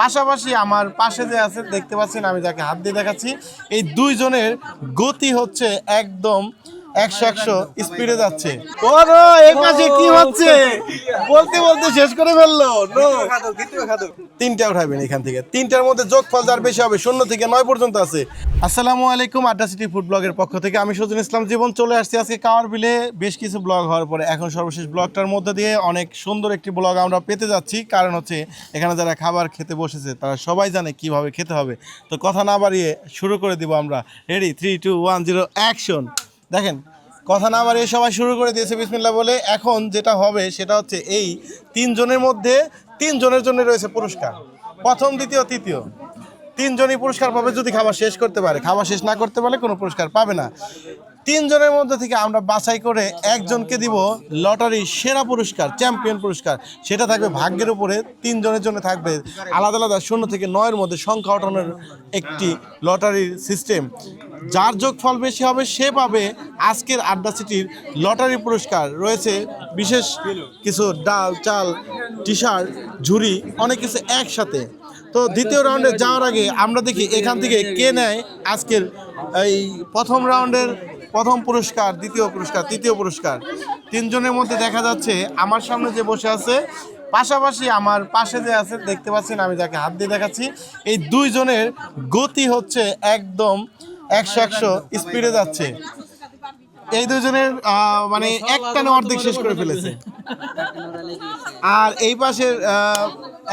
পাশাপাশি আমার পাশে যে আছে, দেখতে পাচ্ছেন, আমি যাকে হাত দিয়ে দেখাচ্ছি, এই দুইজনের গতি হচ্ছে একদম একশো একশো স্পিডে যাচ্ছে। ও এই পাশে কি হচ্ছে? বলতে বলতে শেষ করে ফেলল। নো তিনটা উঠাবেন এখান থেকে। তিনটার মধ্যে যোগফল যার বেশি হবে শূন্য থেকে নয় পর্যন্ত আছে। আসসালামু আলাইকুম আড্ডা সিটি ফুড ব্লগের পক্ষ থেকে। আমি সজুল ইসলাম জীবন চলে আসছি আজকে কাওয়ার বিলে বেশ কিছু ব্লগ হওয়ার পরে এখন সর্বশেষ ব্লগটার মধ্যে দিয়ে অনেক সুন্দর একটি ব্লগ আমরা পেতে যাচ্ছি। কারণ হচ্ছে এখানে যারা খাবার খেতে বসেছে তারা সবাই জানে কীভাবে খেতে হবে। তো কথা না বাড়িয়ে শুরু করে দিব আমরা। Ready three two one zero action দেখেন, কথা না বাড়িয়ে সবাই শুরু করে দিয়েছে বিসমিল্লা বলে। এখন যেটা হবে সেটা হচ্ছে এই তিনজনের মধ্যে তিনজনের জন্য রয়েছে পুরস্কার। প্রথম, দ্বিতীয়, তৃতীয়। তিনজনই পুরস্কার পাবে যদি খাবার শেষ করতে পারে। খাবার শেষ না করতে পারলে কোনো পুরস্কার পাবে না। তিনজনের মধ্যে থেকে আমরা বাছাই করে একজনকে দিব লটারি সেরা পুরস্কার, চ্যাম্পিয়ন পুরস্কার। সেটা থাকবে ভাগ্যের উপরে, তিনজনের জন্য থাকবে আলাদা আলাদা শূন্য থেকে নয়ের মধ্যে সংখ্যা ওঠানোর একটি লটারির সিস্টেম যার যোগফল বেশি হবে, সে পাবে আজকের আড্ডা সিটির লটারি পুরস্কার। রয়েছে বিশেষ কিছু ডাল, চাল টি শার্ট ঝুড়ি, অনেক কিছু একসাথে। তো দ্বিতীয় রাউন্ডে যাওয়ার আগে আমরা দেখি এখান থেকে কে নেয় আজকের এই প্রথম রাউন্ডের প্রথম পুরস্কার, দ্বিতীয় পুরস্কার, তৃতীয় পুরস্কার। তিনজনের মধ্যে দেখা যাচ্ছে আমার সামনে যে বসে আছে, পাশাপাশি আমার পাশে যে আছে, দেখতে পাচ্ছেন আমি যাকে হাত দিয়ে দেখাচ্ছি, এই দুইজনের গতি হচ্ছে একদম একশো একশো স্পিডে যাচ্ছে। এই দুজনের মানে একটানে অর্ধেক শেষ করে ফেলেছে। আর এই পাশের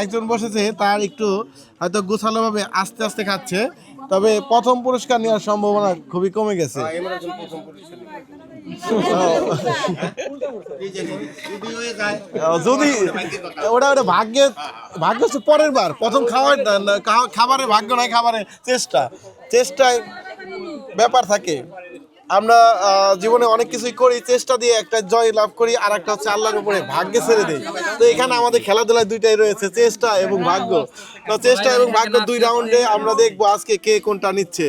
একজন বসেছে, তার একটু হয়তো গোছালোভাবে আস্তে আস্তে খাচ্ছে। তবে প্রথম পুরস্কার নেওয়ার সম্ভাবনা খুবই কমে গেছে। যদি ওটা ওটা ভাগ্যে, ভাগ্য হচ্ছে পরের বার। প্রথম খাওয়ার খাবারে ভাগ্য নয়, খাবারের চেষ্টা। চেষ্টায় ব্যাপার থাকে। আমরা জীবনে অনেক কিছুই করি, চেষ্টা দিয়ে একটা জয় লাভ করি আর একটা হচ্ছে আল্লাহর উপরে ভাগ্যে ছেড়ে দিই। তো এখানে আমাদের খেলাধুলায় দুইটাই রয়েছে, চেষ্টা এবং ভাগ্য। তো চেষ্টা এবং ভাগ্য দুই রাউন্ডে আমরা দেখব আজকে কে কোনটা নিচ্ছে।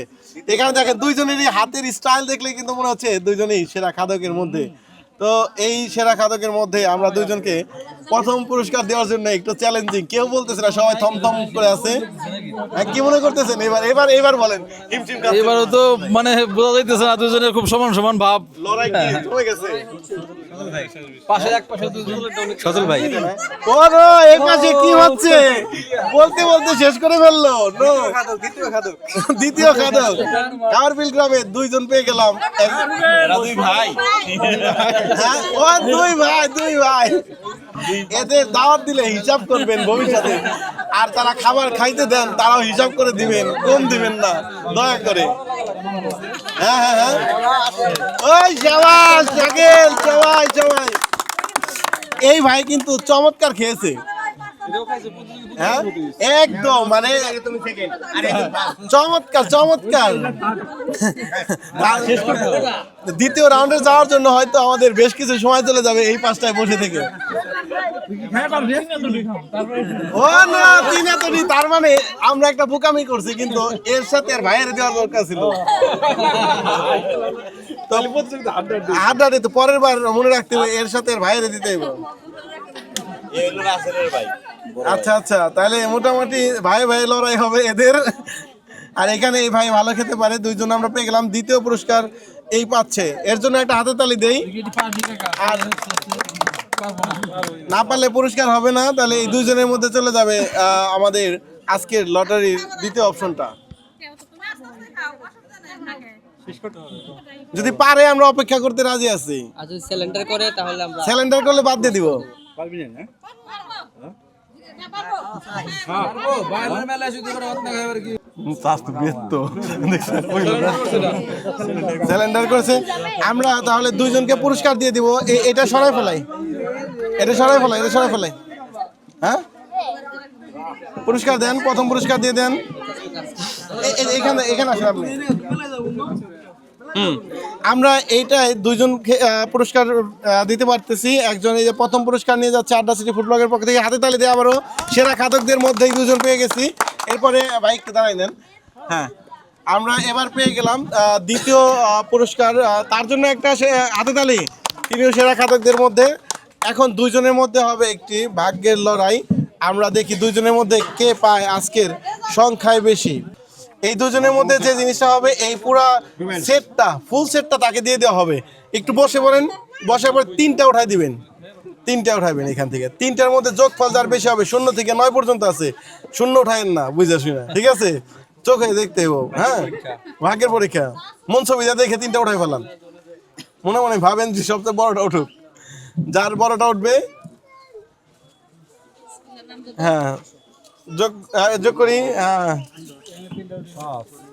এখানে দেখেন, দুইজনেরই হাতের স্টাইল দেখলে কিন্তু মনে হচ্ছে দুইজনেই সেরা খাদকের মধ্যে। তো এই সেরা খাদকের মধ্যে আমরা দুইজনকে প্রথম পুরস্কার দেওয়ার জন্য একটু চ্যালেঞ্জিং কেউ বলতেছে না সবাই থমথম করে আছে। হ্যাঁ, কি মনে করতেছেন? এবার এবার এবার বলেন। এবারও তো মানে বোঝা যাইতেছে না দুজনের খুব সমান সমান ভাব। লড়াই কি হয়ে। গেছে? পাশে এক পাশে সজল ভাই। ও এই পাশে কি হচ্ছে? বলতে বলতে শেষ করে ফেলল। দ্বিতীয় খাদক। কারবিল গ্রামে দুইজন পেয়ে গেলাম। দুই ভাই? ও দুই ভাই দুই ভাই। এদের দাওয়াত দিলে হিসাব করবেন ভবিষ্যতে। আর তারা খাবার খাইতে দেন, তারাও হিসাব করে দিবেন, কম দিবেন না, দয়া করে। হ্যাঁ হ্যাঁ হ্যাঁ। ওই সবাই সবাই সবাই। এই ভাই কিন্তু চমৎকার খেয়েছে। হ্যাঁ একদম মানে চমৎকার চমৎকার। দ্বিতীয় রাউন্ডে যাওয়ার জন্য হয়তো আমাদের বেশ কিছু সময় চলে যাবে এই পাঁচটায় বসে থেকে। ও না তিন এতটি তার মানে আমরা একটা বোকামি করছি কিন্তু এর সাথে আর ভাইয়ের দেওয়ার দরকার ছিল। হাড্ডাডি তো পরের বার মনে রাখতে হবে এর সাথে আর ভাইয়ের দিতে হবে আচ্ছা আচ্ছা তাহলে মোটামুটি ভাই ভাই লড়াই হবে এদের। আর এখানে এই ভাই ভালো খেতে পারে দুইজন আমরা পেয়ে গেলাম দ্বিতীয় পুরস্কার এই পাচ্ছে। এর জন্য একটা হাতে তালি দেই। আর না পারলে পুরস্কার হবে না তাহলে এই দুইজনের মধ্যে চলে যাবে আহ, আমাদের আজকের লটারির দ্বিতীয় অপশনটা। যদি পারে আমরা অপেক্ষা করতে রাজি আছি। আর যদি সিলিন্ডার করে তাহলে আমরা স্যালেন্ডার করলে বাদ দিয়ে দিব। আমরা তাহলে দুইজনকে পুরস্কার দিয়ে দিব। এটা সরাই ফেলাই। এটা সরাই ফেলাই, এটা সরাই ফেলাই। হ্যাঁ? পুরস্কার দেন, প্রথম পুরস্কার দিয়ে দেন। এখানে এখানে আসেন আপনি। আমরা এইটাই দুইজন পুরস্কার দিতে পারতেছি। একজন এই যে প্রথম পুরস্কার নিয়ে যাচ্ছে আড্ডা সিটি ফুটবলের পক্ষ থেকে। হাতে তালি দিয়ে আবারও সেরা খাদকদের মধ্যেই দুজন পেয়ে গেছি। এরপরে বাইক দাঁড়াই নেন। হ্যাঁ। আমরা এবার পেয়ে গেলাম দ্বিতীয় পুরস্কার। তার জন্য একটা সে- হাতে তালি। তিনিও সেরা খাদকদের মধ্যে। এখন দুইজনের মধ্যে হবে একটি ভাগ্যের লড়াই। আমরা দেখি দুইজনের মধ্যে কে পায় আজকের সংখ্যায় বেশি। এই দুজনের মধ্যে যে জিনিসটা হবে, এই পুরা সেটটা ফুল সেটটা তাকে দিয়ে দেওয়া হবে। একটু বসে পড়েন বসে পরে তিনটা উঠাই দিবেন। তিনটা উঠাইবেন এখান থেকে। তিনটার মধ্যে যোগফল যার বেশি হবে, শূন্য থেকে নয় পর্যন্ত আছে। শূন্য উঠায়েন না, বুঝে শুনে। ঠিক আছে? চোখে দেখতে হইব হ্যাঁ? ভাগ্যের পরীক্ষা। মন ছবিটা দেখে তিনটা উঠাই ফেলান মনে মনে ভাবেন যে সবচেয়ে বড়টা উঠুক। যার বড়টা উঠবে হ্যাঁ। যোগ হ্যাঁ, করি হ্যাঁ।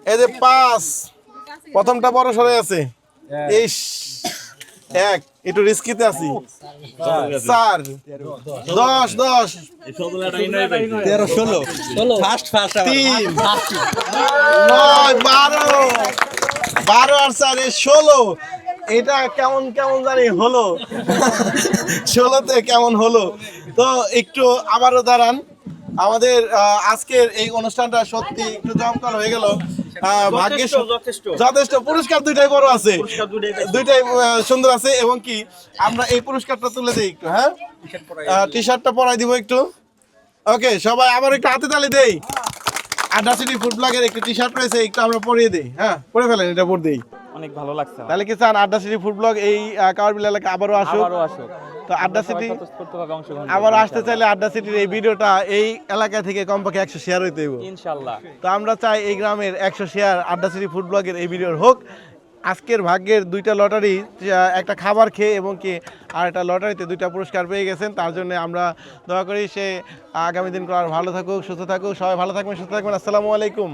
এই যে পাঁচ প্রথমটা বড় সরে আছে। ইস এক একটু রিস্কিতে আছি। চার দশ দশ। তেরো ষোলো। ফার্স্ট ফার্স্ট তিন নয় বারো। বারো আর চার ষোলো। এটা কেমন কেমন জানি হলো। ষোলোতে কেমন হলো। তো একটু আবারও দাঁড়ান। আমাদের আজকের এই অনুষ্ঠানটা সত্যি একটু জমকাল হয়ে গেল। যথেষ্ট পুরস্কার দুইটাই বড় আছে। দুইটাই সুন্দর আছে এবং কি আমরা এই পুরস্কারটা তুলে দিই একটু হ্যাঁ? টি শার্টটা পরাই দিব একটু। ওকে সবাই আবার একটু হাতে তালি দেই। আড্ডা সিটি ফুড ব্লগের একটু টি শার্ট রয়েছে একটু আমরা পরিয়ে দিই হ্যাঁ? পরে ফেলেন এটা পর দিই। অনেক ভালো লাগছে। তাহলে কি চান? আড্ডা সিটি ফুড ব্লগ এই কাওয়ারবিল এলাকা আবারও আসুক। আবারও আসুক। তো আড্ডা সিটি আবার আসতে চাইলে আড্ডা সিটির এই ভিডিওটা এই এলাকা থেকে কমপক্ষে একশো শেয়ার হইতে হইব। ইনশাল্লাহ তো আমরা চাই এই গ্রামের একশো শেয়ার আড্ডা সিটি ফুড ব্লগের এই ভিডিওর হোক। আজকের ভাগ্যের দুইটা লটারি একটা খাবার খেয়ে এবং কি আর একটা লটারিতে দুইটা পুরস্কার পেয়ে গেছেন তার জন্য আমরা দয়া করি সে আগামী দিন আর ভালো থাকুক সুস্থ থাকুক। সবাই ভালো থাকবেন সুস্থ থাকবেন। আসসালামু আলাইকুম।